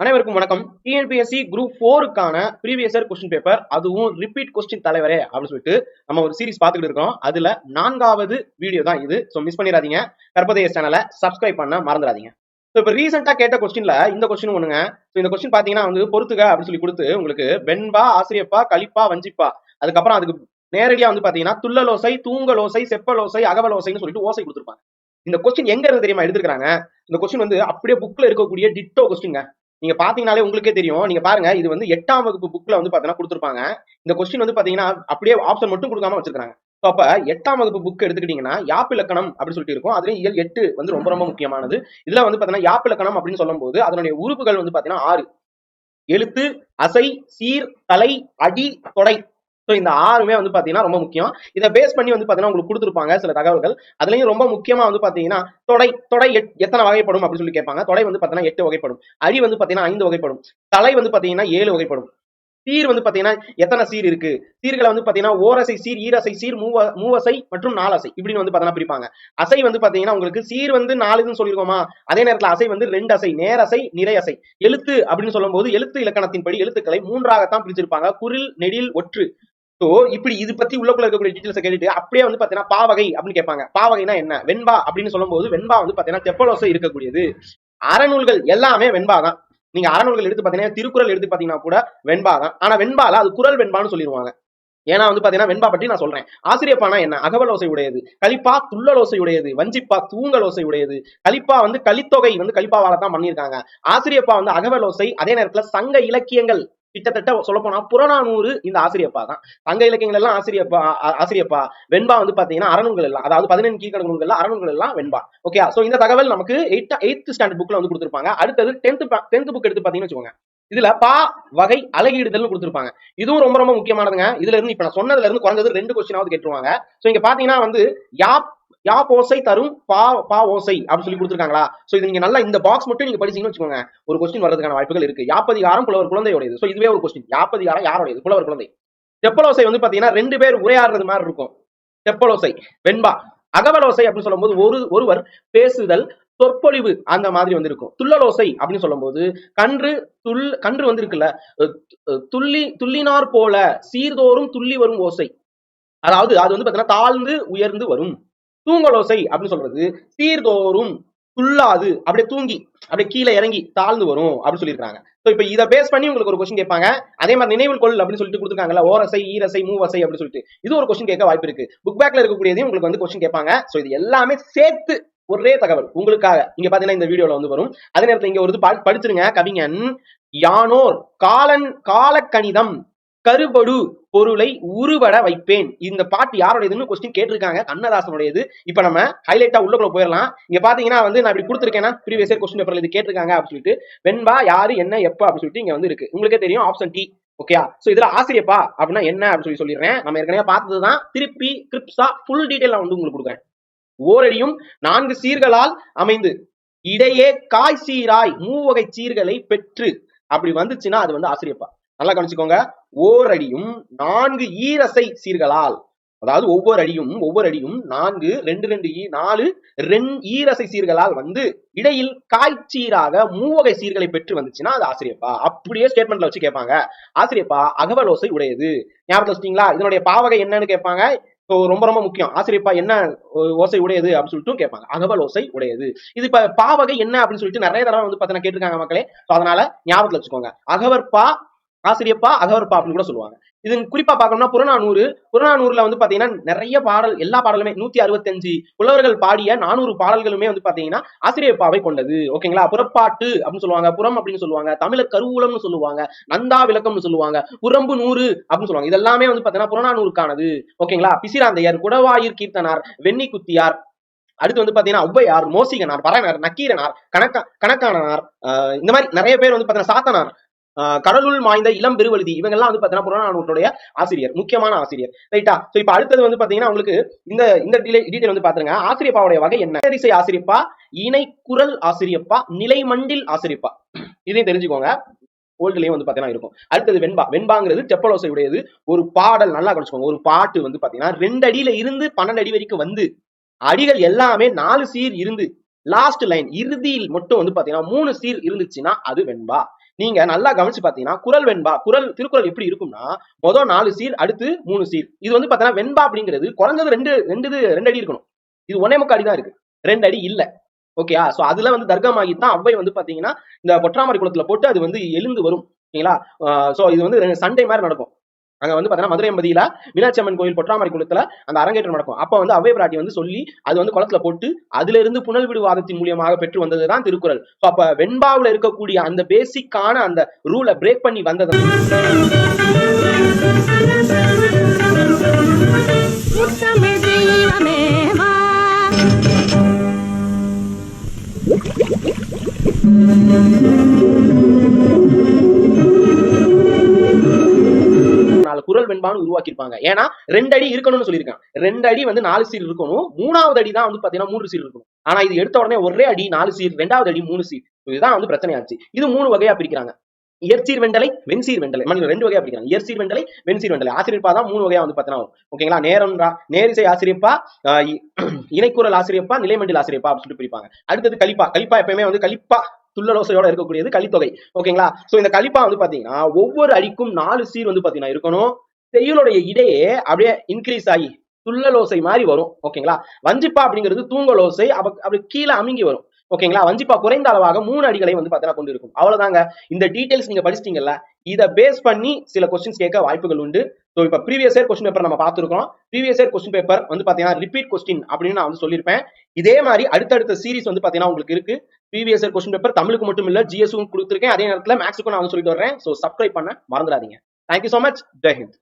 அனைவருக்கும் வணக்கம். TNPSC group ஃபோருக்கான ப்ரீவியஸ் இயர் கொஸ்டின் பேப்பர் அதுவும் ரிப்பீட் கொஸ்டின் தலைவரே அப்படின்னு சொல்லிட்டு நம்ம ஒரு சீரிஸ் பார்த்துக்கிட்டு இருக்கோம் அதுல நான்காவது வீடியோ தான் இது. ஸோ மிஸ் பண்ணிடாதீங்க. கர்ப்பதேய சேனலை சப்ஸ்கிரைப் பண்ண மறந்துடாதீங்க. ஸோ இப்போ ரீசெண்டாக கேட்ட கொஸ்டின்ல இந்த கொஸ்டின் ஒண்ணுங்க. ஸோ இந்த கொஸ்டின் பார்த்தீங்கன்னா வந்து பொறுத்துக அப்படின்னு சொல்லி கொடுத்து உங்களுக்கு வெண்பா ஆசிரியப்பா கழிப்பா வஞ்சிப்பா. அதுக்கப்புறம் அதுக்கு நேரடியாக வந்து பார்த்தீங்கன்னா துள்ளலோசை தூங்கலோசை செப்பலோசை அகவலோசைன்னு சொல்லிட்டு ஓசை கொடுத்துருப்பாங்க. இந்த கொஸ்டின் எங்க இருந்து தெரியுமா எடுத்துருக்காங்க இந்த கொஸ்டின் வந்து அப்படியே புக்ல இருக்கக்கூடிய டிட்டோ கொஸ்டின்ங்க நீங்க பாத்தீங்கனாலே உங்களுக்கே தெரியும். நீங்க பாருங்க இது வந்து எட்டாம் வகுப்பு புக்ல வந்து பாத்தீங்கன்னா கொடுத்துருப்பாங்க. இந்த கொஸ்டின் வந்து பாத்தீங்கன்னா அப்படியே ஆப்ஷன் மட்டும் கொடுக்காம வச்சிருக்காங்க. அப்ப எட்டாம் வகுப்பு புக் எடுத்துக்கிட்டீங்கன்னா யாப்பிலக்கணம் அப்படின்னு சொல்லிட்டு இருக்கும். அதுலயும் இயல் எட்டு வந்து ரொம்ப ரொம்ப முக்கியமானது. இதுல வந்து பாத்தீங்கன்னா யாப்பிலக்கணம் அப்படின்னு சொல்லும்போது அதனுடைய உறுப்புகள் வந்து பாத்தீங்கன்னா ஆறு. எழுத்து அசை சீர் தலை அடி தொடை. ஸோ இந்த ஆறுமே வந்து பார்த்தீங்கன்னா ரொம்ப முக்கியம் இதை பேஸ் பண்ணி வந்து பார்த்தீங்கன்னா உங்களுக்கு கொடுத்துருப்பாங்க சில தகவல்கள் அதுலேயும் ரொம்ப முக்கியமாக வந்து பார்த்தீங்கன்னா தொடை தொடை எட்- எத்தனை வகைப்படும் அப்படின்னு சொல்லி கேட்பாங்க தொடை வந்து பார்த்தீங்கன்னா எட்டு வகைப்படும் அடி வந்து பார்த்தீங்கன்னா ஐந்து வகைப்படும் தலை வந்து பார்த்தீங்கன்னா ஏழு வகைப்படும் சீர் வந்து பாத்தீங்கன்னா எத்தனை சீர் இருக்கு சீர்களை வந்து பாத்தீங்கன்னா ஓரசை சீர் ஈரசை சீர் மூவ மூவசை மற்றும் நாலசை இப்படின்னு வந்து பாத்தீங்கன்னா பிரிப்பாங்க அசை வந்து பாத்தீங்கன்னா உங்களுக்கு சீர் வந்து நாலுன்னு சொல்லியிருக்கோமா அதே நேரத்துல அசை வந்து ரெண்டு அசை நேரசை நிறையசை எழுத்து அப்படின்னு சொல்லும்போது எழுத்து இலக்கணத்தின்படி எழுத்துக்களை மூன்றாகத்தான் பிரிச்சிருப்பாங்க குரில் நெடில் ஒற்று ஸோ இப்படி இது பத்தி உள்ளக்குள்ள இருக்கக்கூடிய டீட்டெயில்ஸ் கேட்டுட்டு அப்படியே வந்து பாத்தீங்கன்னா பாவகை அப்படின்னு கேட்பாங்க. பாவகைனா என்ன? வெண்பா அப்படின்னு சொல்லும்போது வெண்பா வந்து பாத்தீங்கன்னா தெப்பலோசை இருக்கக்கூடியது. அறநூல்கள் எல்லாமே வெண்பா தான். நீங்க அறநூல்கள் எடுத்து பாத்தீங்கன்னா திருக்குறள் எடுத்து பாத்தீங்கன்னா கூட வெண்பா தான். ஆனா வெண்பால அது குரல் வெண்பான்னு சொல்லிடுவாங்க ஏன்னா வந்து பாத்தீங்கன்னா வெண்பா பற்றி நான் சொல்றேன். ஆசிரியப்பானா என்ன? அகவலோசை உடையது கலிப்பா துள்ளலோசை உடையது வஞ்சிப்பா தூங்கலோசை உடையது கலிப்பா வந்து கலித்தொகை வந்து கலிப்பாவால தான் பண்ணியிருக்காங்க. ஆசிரியப்பா வந்து அகவலோசை அதே நேரத்துல சங்க இலக்கியங்கள் கிட்டத்தட்ட சொல்ல போனா புறநானூறு இந்த ஆசிரியப்பா தான் சங்க இலக்கியங்கள் எல்லாம் ஆசிரியப்பா ஆசிரியப்பா. வெண்பா வந்து பாத்தீங்கன்னா அறநூல்கள் எல்லாம் அதாவது பதினெண்டு கீழ்கணக்கு நூல்கள் அறநூல்கள் எல்லாம் வெண்பா. ஓகே சோ இந்த தகவல் நமக்கு எயிட் எயித் ஸ்டாண்டர்ட் புக்ல வந்து கொடுத்துருப்பாங்க. அடுத்தது டென்த் டென்த் புக் எடுத்து பாத்தீங்கன்னு வச்சுக்கோங்க. இதுல பா வகை அழகிடுதல் கொடுத்துருப்பாங்க. இதுவும் ரொம்ப ரொம்ப முக்கியமானதுங்க. இதுல இருந்து இப்ப நான் சொன்னதுல இருந்து குறைஞ்சது ரெண்டு கொஸ்டினாவது கேட்டுருவாங்க. சோ இங்க பாத்தீங்கன்னா வந்து யாப் யா ஓசை தரும் பா பா ஓசை அப்படின்னு சொல்லி கொடுத்துருக்காங்களா? சோ இது நீங்க நல்லா இந்த பாக்ஸ் மட்டும் நீங்க படிச்சீங்கன்னு வச்சுக்கோங்க. ஒரு கொஸ்டின் வரதுக்கான வாய்ப்புகள் இருக்கு. யாப்பதிகாரம் புலவர் குழந்தையுடையது. சோ இதுவே ஒரு கொஸ்டின் யாப்பதிகாரம் யாரோடையது? புலவர் குழந்தை. தெப்பலோசை வந்து பாத்தீங்கன்னா ரெண்டு பேர் உரையாடுறது மாதிரி இருக்கும். தெப்பலோசை வெண்பா. அகவலோசை அப்படின்னு சொல்லும்போது ஒரு ஒருவர் பேசுதல் சொற்பொழிவு அந்த மாதிரி வந்து இருக்கும் துள்ளலோசை அப்படின்னு சொல்லும்போது கன்று துள் கன்று வந்து இருக்குல்ல துள்ளி துள்ளினார் போல சீர்தோறும் துள்ளி வரும் ஓசை. அதாவது அது வந்து பாத்தீங்கன்னா தாழ்ந்து உயர்ந்து வரும். தூங்கலோசை அப்படின்னு சொல்றது. சீர்தோறும் துள்ளாது. அப்படியே தூங்கி அப்படியே கீழே இறங்கி தாழ்ந்து வரும் அப்படின்னு சொல்லியிருக்காங்க ஸோ இப்போ இதை பேஸ் பண்ணி உங்களுக்கு ஒரு கொஸ்டின் கேட்பாங்க. அதே மாதிரி நினைவில் கொள் அப்படின்னு சொல்லிட்டு கொடுத்துருக்காங்கல்ல ஓரசை ஈரசை மூவசை அப்படின்னு சொல்லிட்டு. இது ஒரு கொஸ்டின் கேட்க வாய்ப்பு இருக்கு. புக் பேக்ல இருக்கக்கூடியதையும் உங்களுக்கு வந்து கொஸ்டின் கேட்பாங்க. ஸோ இது எல்லாமே சேர்த்து ஒரே தகவல் உங்களுக்காக. இங்க பாத்தீங்கன்னா இந்த வீடியோல வந்து வரும். அதே நேரத்தில் இங்க ஒரு படிச்சிருங்க. கவிஞன் யானோர் காலன் காலக்கணிதம். கருபடு பொருளை உருவட வைப்பேன். இந்த பாட்டு யாருடையதுன்னு கொஸ்டின் கேட்டிருக்காங்க. கண்ணதாசனுடையது. இப்ப நம்ம ஹைலைட்டா உள்ளக்குள்ள போயிடலாம். இங்க பாத்தீங்கன்னா வந்து நான் இப்படி கொடுத்துருக்கேன்னா ப்ரீவியஸ் இயர் கொஸ்டின் பேப்பர்ல இது கேட்டிருக்காங்க அப்படின்னு சொல்லிட்டு வெண்பா யாரு என்ன எப்ப? அப்படின்னு சொல்லிட்டு இங்க வந்து இருக்கு. உங்களுக்கே தெரியும் ஆப்ஷன் டி ஓகேயா சோ இதுல ஆசிரியப்பா அப்படின்னா என்ன அப்படின்னு சொல்லி சொல்லிடுறேன். நம்ம ஏற்கனவே பார்த்ததுதான். திருப்பி கிரிப்ஸா ஃபுல் டீடைலா வந்து உங்களுக்கு கொடுக்குறேன். ஓரடியும் நான்கு சீர்களால் அமைந்து இடையே காய் சீராய் மூவகை சீர்களை பெற்று அப்படி வந்துச்சுன்னா அது வந்து ஆசிரியப்பா. நல்லா கவனிச்சுக்கோங்க. அடியும் நான்கு ஈரசை சீர்களால். அதாவது ஒவ்வொரு அடியும் ஒவ்வொரு அடியும் நான்கு ரெண்டு ரெண்டு ஈ நாலு ரெண் ஈரசை சீர்களால் வந்து இடையில் காய்ச்சீராக மூவகை சீர்களை பெற்று வந்துச்சுன்னா அது ஆசிரியப்பா. அப்படியே ஸ்டேட்மெண்ட்ல வச்சு கேட்பாங்க. ஆசிரியப்பா அகவலோசை உடையது. ஞாபகம் வச்சிட்டீங்களா? இதனுடைய பாவகை என்னன்னு கேட்பாங்க. ஸோ ரொம்ப ரொம்ப முக்கியம். ஆசிரியப்பா என்ன ஓ- ஓசை உடையது அப்படின்னு சொல்லிட்டு கேட்பாங்க. அகவல் ஓசை உடையது. இது இப்ப பாவகை என்ன அப்படின்னு சொல்லிட்டு நிறைய தடவை வந்து பார்த்தீங்கன்னா கேட்டிருக்காங்க மக்களே. ஸோ அதனால ஞாபகத்துல வச்சுக்கோங்க. அகவற்பா ஆசிரியப்பா அகவர்ப்பா அப்படின்னு கூட சொல்லுவாங்க. இது குறிப்பா பார்க்கணும்னா புறநானூறு புறநானூறுல வந்து பாத்தீங்கன்னா நிறைய பாடல் எல்லா பாடலுமே நூத்தி அறுபத்தஞ்சு புலவர்கள் பாடிய நானூறு பாடல்களுமே வந்து பாத்தீங்கன்னா ஆசிரியப்பாவை கொண்டது. ஓகேங்களா? புறப்பாட்டு அப்படின்னு சொல்லுவாங்க புறம் அப்படின்னு சொல்லுவாங்க தமிழர் கருவூலம்னு சொல்லுவாங்க நந்தா விளக்கம்னு சொல்லுவாங்க புறம்பு நூறு அப்படின்னு சொல்லுவாங்க. இதெல்லாமே வந்து பாத்தீங்கன்னா புறநானூறுக்கானது ஓகேங்களா? பிசிராந்தையர் குடவாயூர் கீர்த்தனார் வெண்ணி குத்தியார் அடுத்து வந்து பாத்தீங்கன்னா ஒவ்வையார் மோசிகனார் பரணர் நக்கீரனார் கணக்கா கணக்கானனார் ஆஹ் இந்த மாதிரி நிறைய பேர் வந்து பாத்தீங்கன்னா சாத்தனார் கடலுள் மாய்ந்த இளம் பெருவழுதி. இவங்கெல்லாம் வந்து பாத்தீங்கன்னா புறநானூற்றுடைய ஆசிரியர் முக்கியமான ஆசிரியர். ரைட்டா ஸோ இப்போ அடுத்தது வந்து பாத்தீங்கன்னா உங்களுக்கு இந்த இந்த டீடைல் வந்து பாத்துருங்க. ஆசிரியப்பாவுடைய வகை என்ன? இசை ஆசிரியப்பா இணை குரல் ஆசிரியப்பா நிலைமண்டில் ஆசிரியப்பா. இதையும் தெரிஞ்சுக்கோங்க. ஓல்டுலயும் வந்து பாத்தீங்கன்னா இருக்கும். அடுத்தது வெண்பா. வெண்பாங்கிறது செப்பலோசை உடையது ஒரு பாடல் நல்லா கவனிச்சுக்கோங்க. ஒரு பாட்டு வந்து பாத்தீங்கன்னா ரெண்டு அடியில இருந்து பன்னெண்டு அடி வரைக்கும் வந்து அடிகள் எல்லாமே நாலு சீர் இருந்து லாஸ்ட் லைன் இறுதியில் மட்டும் வந்து பாத்தீங்கன்னா மூணு சீர் இருந்துச்சுன்னா அது வெண்பா. நீங்க நல்லா கவனிச்சு பாத்தீங்கன்னா குரல் வெண்பா குரல் திருக்குறள் எப்படி இருக்கும்னா மொதல் நாலு சீர் அடுத்து மூணு சீல். இது வந்து பாத்தீங்கன்னா வெண்பா அப்படிங்கிறது குறைஞ்சது ரெண்டு ரெண்டு இது ரெண்டு அடி இருக்கணும். இது ஒன்னே முக்கால் அடி தான் இருக்கு. ரெண்டு அடி இல்ல. ஓகேயா? சோ அதுல வந்து தர்க்கமாகி தான் அவ்வை வந்து பாத்தீங்கன்னா இந்த பொற்றாமரை குளத்துல போட்டு அது வந்து எழுந்து வரும். ஓகேங்களா? சோ இது வந்து சண்டே மாதிரி நடக்கும். அங்க வந்து பாத்தீங்கன்னா மதுரை எம்பதியில மீனாட்சி அம்மன் கோயில் பொற்றாமரை குளத்துல அந்த அரங்கேற்றம் நடக்கும். அப்ப வந்து அவ்வை பிராட்டி வந்து சொல்லி அது வந்து குளத்துல போட்டு அதுல இருந்து புனல் விடுவாதத்தின் மூலியமாக பெற்று வந்ததுதான் திருக்குறள். அப்ப வெண்பாவுல இருக்கக்கூடிய அந்த பேசிக்கான அந்த ரூலை பிரேக் பண்ணி வந்தது. குரல் வெண்பான்னு உருவாக்கியிருப்பாங்க. ஏன்னா ரெண்டு அடி இருக்கணும்னு சொல்லியிருக்காங்க. ரெண்டு அடி வந்து நாலு சீர் இருக்கணும். மூணாவது அடி தான் வந்து பாத்தீங்கன்னா மூன்று சீர் இருக்கணும். ஆனா இது எடுத்த உடனே ஒரே அடி நாலு சீர் ரெண்டாவது அடி மூணு சீர். இதுதான் வந்து பிரச்சனையாச்சு. இது மூணு வகையா பிரிக்கிறாங்க. இயற்சீர் வெண்டலை வெண்சீர் வெண்டலை. மணி ரெண்டு வகையா பிரிக்கிறாங்க. இயற்சீர் வெண்டலை வெண்சீர் வெண்டலை. ஆசிரியப்பா தான் மூணு வகையா வந்து பாத்தீங்கன்னா ஓகேங்களா? நேரம் நேரிசை ஆசிரியப்பா இ- இணைக்குரல் ஆசிரியப்பா நிலைமண்டல் ஆசிரியப்பா அப்படின்னு சொல்லிட்டு பிரிப்பாங்க. அடுத்தது கலிப்பா. கலிப்பா எப்பயுமே வந்து கலிப்பா துள்ளலோசையோட இருக்கக்கூடியது கலித்தொகை. ஓகேங்களா சோ இந்த கலிப்பா வந்து பாத்தீங்கன்னா ஒவ்வொரு அடிக்கும் நாலு சீர் வந்து பாத்தீங்கன்னா இருக்கணும். செய்யுளுடைய இடையே அப்படியே இன்க்ரீஸ் ஆகி துள்ளலோசை மாதிரி வரும். ஓகேங்களா வஞ்சிப்பா அப்படிங்கிறது தூங்கலோசை அப்படி கீழே அமுங்கி வரும். ஓகேங்களா வஞ்சிப்பா குறைந்த அளவாக மூணு அடிகளை வந்து பாத்தீங்கன்னா கொண்டு இருக்கும். அவ்வளவுதாங்க. இந்த டீடைல்ஸ் நீங்க படிச்சிட்டீங்கல்ல? இதை பேஸ் பண்ணி சில கொஸ்டின்ஸ் கேட்க வாய்ப்புகள் உண்டு. ஸோ இப்போ ப்ரீவியஸ் இயர் கொஸ்டின் பேப்பர் நம்ம பார்த்துருக்கோம் ப்ரீவியஸ் இயர் கொஸ்டின் பேப்பர் வந்து பாத்தீங்கன்னா ரிப்பீட் கொஸ்டின் அப்படின்னு நான் வந்து சொல்லியிருப்பேன். இதே மாதிரி அடுத்தடுத்த சீரிஸ் வந்து பாத்தீங்கன்னா உங்களுக்கு இருக்கு. ப்ரீவியஸ் இயர் கொஸ்டின் பேப்பர் தமிழுக்கு மட்டும் இல்ல ஜிஎஸ்க்கும் கொடுத்துருக்கேன். அதே நேரத்தில் மேக்ஸுக்கும் நான் வந்து சொல்லிட்டு வரேன் ஸோ சப்ஸ்கிரைப் பண்ண மறந்துடாதீங்க. Thank you so much Jai Hind